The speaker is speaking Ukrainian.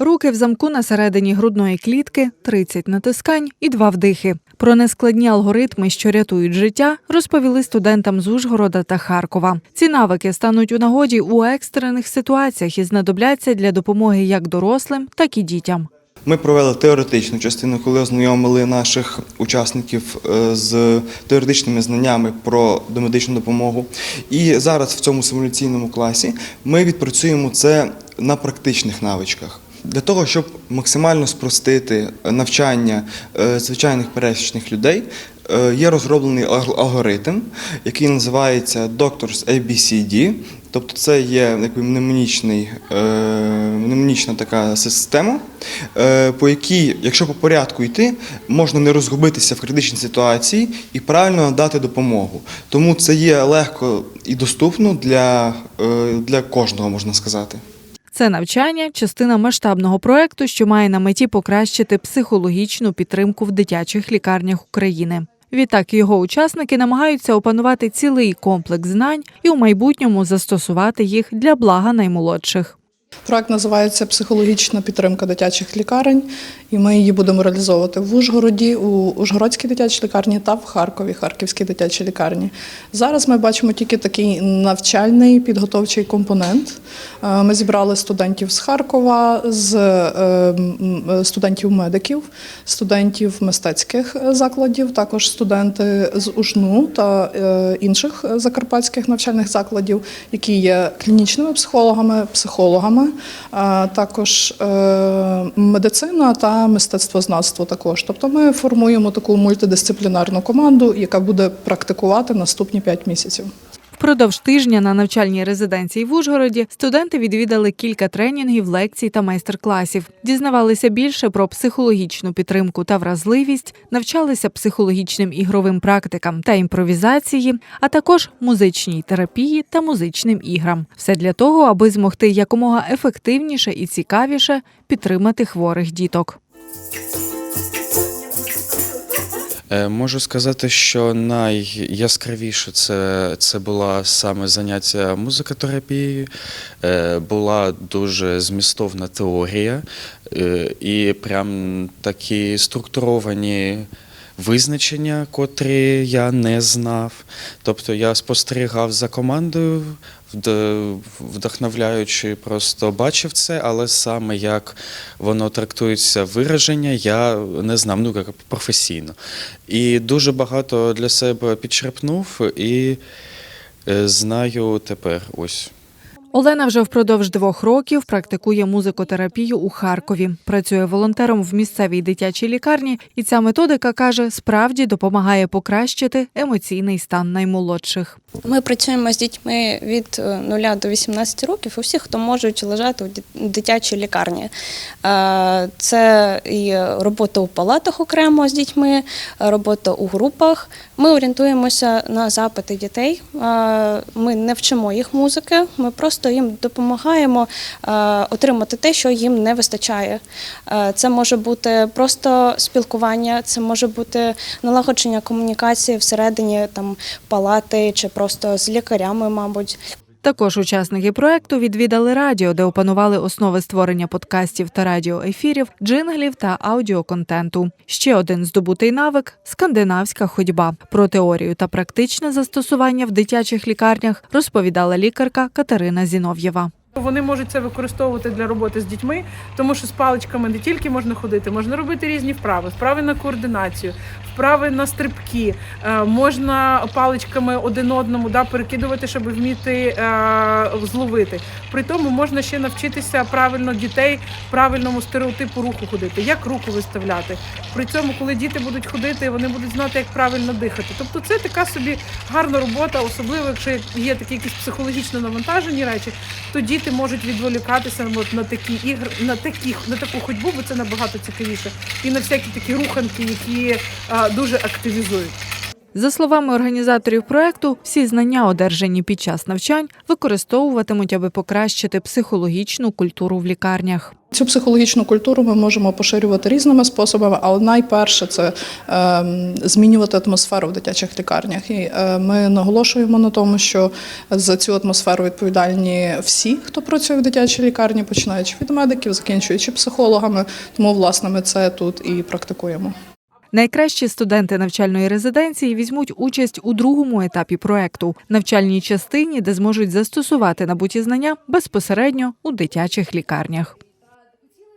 Руки в замку на середині грудної клітки, 30 натискань і два вдихи. Про нескладні алгоритми, що рятують життя, розповіли студентам з Ужгорода та Харкова. Ці навики стануть у нагоді у екстрених ситуаціях і знадобляться для допомоги як дорослим, так і дітям. Ми провели теоретичну частину, коли ознайомили наших учасників е, з теоретичними знаннями про домедичну допомогу. І зараз в цьому симуляційному класі ми відпрацюємо це на практичних навичках. Для того, щоб максимально спростити навчання е, звичайних пересічних людей, е, є розроблений алгоритм, який називається Doctors ABCD. Тобто це є якби мнемонічний, е, мнемонічна така система, е, по якій, якщо по порядку йти, можна не розгубитися в критичній ситуації і правильно надати допомогу. Тому це є легко і доступно для, е, для кожного, можна сказати. Це навчання частина масштабного проекту, що має на меті покращити психологічну підтримку в дитячих лікарнях України. Відтак його учасники намагаються опанувати цілий комплекс знань і у майбутньому застосувати їх для блага наймолодших. Проект називається Психологічна підтримка дитячих лікарень, і ми її будемо реалізовувати в Ужгороді, у Ужгородській дитячій лікарні та в Харкові, Харківській дитячій лікарні. Зараз ми бачимо тільки такий навчальний підготовчий компонент. Е, Ми зібрали студентів з Харкова, з е, студентів-медиків, студентів мистецьких закладів, також студенти з УЖНУ та е, інших закарпатських навчальних закладів, які є клінічними психологами, психологами, а також е, медицина та мистецтвознавство. Також, тобто, ми формуємо таку мультидисциплінарну команду, яка буде практикувати наступні 5 місяців. Впродовж тижня на навчальній резиденції в Ужгороді студенти відвідали кілька тренінгів, лекцій та майстер-класів, дізнавалися більше про психологічну підтримку та вразливість, навчалися психологічним ігровим практикам та імпровізації, а також музичній терапії та музичним іграм. Все для того, аби змогти якомога ефективніше і цікавіше підтримати хворих діток. Е, Можу сказати, що найяскравіше це, це була саме заняття музикотерапією. Е, Була дуже змістовна теорія е, і прям такі структуровані визначення, котрі я не знав. Тобто я спостерігав за командою, вдохновляючи, просто бачив це, але саме як воно трактується вираження, я не знав, ну як професійно. І дуже багато для себе підчерпнув і е, знаю тепер ось. Олена вже впродовж двох років практикує музикотерапію у Харкові. Працює волонтером в місцевій дитячій лікарні, і ця методика каже, справді допомагає покращити емоційний стан наймолодших. Ми працюємо з дітьми від 0 до 18 років, у всіх, хто можуть лежати у дитячій лікарні. Е, Це і робота у палатах окремо з дітьми, робота у групах. Ми орієнтуємося на запити дітей. Е, Ми не вчимо їх музики, ми просто їм допомагаємо е, отримати те, що їм не вистачає. Е, Це може бути просто спілкування, це може бути налагодження комунікації всередині там палати чи просто з лікарями, мабуть. Також учасники проекту відвідали радіо, де опанували основи створення подкастів та радіоефірів, джинглів та аудіоконтенту. Ще один здобутий навик скандинавська ходьба. Про теорію та практичне застосування в дитячих лікарнях розповідала лікарка Катерина Зінов'єва. Вони можуть це використовувати для роботи з дітьми, тому що з паличками не тільки можна ходити, можна робити різні вправи, вправи на координацію, вправи на стрибки. Е, можна паличками один одному да, перекидувати, щоб вміти е, зловити. При тому можна ще навчитися правильно дітей правильному стереотипу руху ходити, як руку виставляти. При цьому, коли діти будуть ходити, вони будуть знати, як правильно дихати. Тобто це така собі гарна робота, особливо якщо є такі якісь психологічно навантажені речі, то діти можуть відволікатися от, на такі ігри, на такі на таку ходьбу, бо це набагато цікавіше, і на всякі такі руханки, які а, дуже активізують. За словами організаторів проекту, всі знання, одержані під час навчань, використовуватимуть, аби покращити психологічну культуру в лікарнях. Цю психологічну культуру ми можемо поширювати різними способами, але найперше це ем, змінювати атмосферу в дитячих лікарнях. І е, ми наголошуємо на тому, що за цю атмосферу відповідальні всі, хто працює в дитячій лікарні, починаючи від медиків, закінчуючи психологами. Тому, власне, ми це тут і практикуємо. Найкращі студенти навчальної резиденції візьмуть участь у другому етапі проекту навчальній частині, де зможуть застосувати набуті знання безпосередньо у дитячих лікарнях.